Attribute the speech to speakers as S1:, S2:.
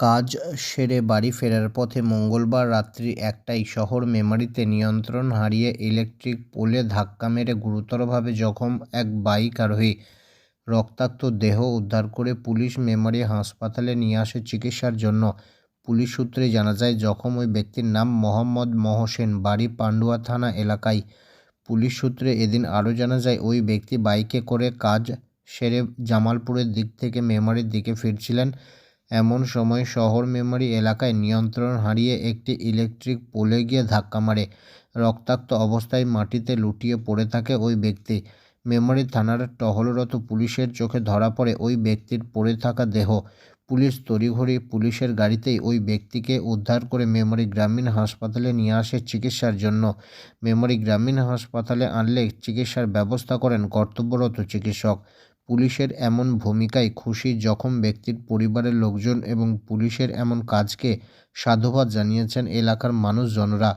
S1: কাজ সেরে বাড়ি ফেরার পথে মঙ্গলবার রাত্রি একটায় শহর মেমারিতে নিয়ন্ত্রণ হারিয়ে ইলেকট্রিক পোলে ধাক্কা মেরে গুরুতরভাবে জখম এক বাইক আরোহী। রক্তাক্ত দেহ উদ্ধার করে পুলিশ মেমারি হাসপাতালে নিয়ে আসে চিকিৎসার জন্য। পুলিশ সূত্রে জানা যায়, জখম ওই ব্যক্তির নাম মোহাম্মদ মহসেন, বাড়ি পান্ডুয়া থানা এলাকায়। পুলিশ সূত্রে এদিন আরও জানা যায়, ওই ব্যক্তি বাইকে করে কাজ সেরে জামালপুরের দিক থেকে মেমারির দিকে ফিরছিলেন। এমন সময় শহর মেমারি এলাকায় নিয়ন্ত্রণ হারিয়ে একটি ইলেকট্রিক পোলে গিয়ে ধাক্কা মারে। রক্তাক্ত অবস্থায় মাটিতে লুটিয়ে পড়ে থাকে ওই ব্যক্তি। মেমারি থানার টহলরত পুলিশের চোখে ধরা পড়ে ওই ব্যক্তির পড়ে থাকা দেহ। পুলিশ তড়িঘড়ি পুলিশের গাড়িতেই ওই ব্যক্তিকে উদ্ধার করে মেমারি গ্রামীণ হাসপাতালে নিয়ে আসে চিকিৎসার জন্য। মেমারি গ্রামীণ হাসপাতালে আনলে চিকিৎসার ব্যবস্থা করেন কর্তব্যরত চিকিৎসক। পুলিশের এমন ভূমিকায় খুশি জখম ব্যক্তির পরিবারের লোকজন এবং পুলিশের এমন কাজকে সাধুবাদ জানিয়েছেন এলাকার মানুষজনরা।